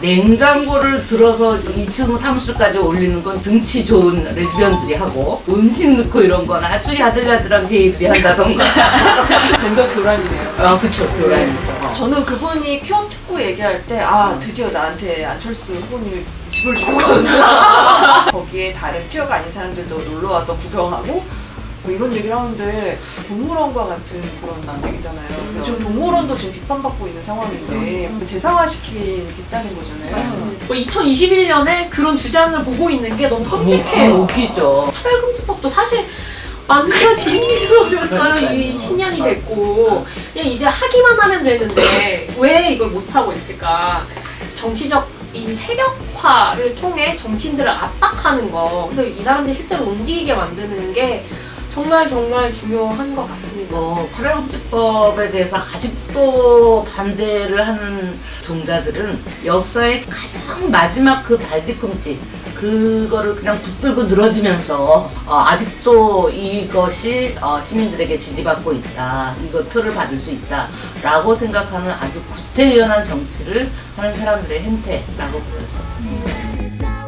냉장고를 들어서 2층 사무실까지 올리는 건 등치 좋은 레즈비언들이 하고 음식 넣고 이런 건 아주 야들야들한 게이들이 한다던가. 젠더 교란이네요. 아, 그쵸. 교란이죠. 저는 그분이 큐어 특구 얘기할 때, 아, 드디어 나한테 안철수 후보님이 집을 주셨구나. 거기에 다른 큐어가 아닌 사람들도 놀러 와서 구경하고, 뭐 이런 얘기를 하는데, 동물원과 같은 그런 얘기잖아요. 그래서 지금 동물원도 지금 비판받고 있는 상황인데, 대상화시키겠다는 거잖아요. 맞습니다. 2021년에 그런 주장을 보고 있는 게 너무 아, 끔찍해요. 웃기죠. 차별금지법도 사실 만들어진 지서였어요. 이 그러니까요. 10년이 됐고 그냥 이제 하기만 하면 되는데 왜 이걸 못 하고 있을까? 정치적 인 세력화를 통해 정치인들을 압박하는 거. 그래서 이 사람들이 실제로 움직이게 만드는 게 정말 정말 중요한 것 같습니다. 뭐 차별금지법에 대해서 아직도 반대를 하는 종자들은 역사의 가장 마지막 그 발뒤꿈치 그거를 그냥 붙들고 늘어지면서 어, 아직도 이것이 어, 시민들에게 지지받고 있다 이거 표를 받을 수 있다라고 생각하는 아주 구태의연한 정치를 하는 사람들의 행태라고 보여서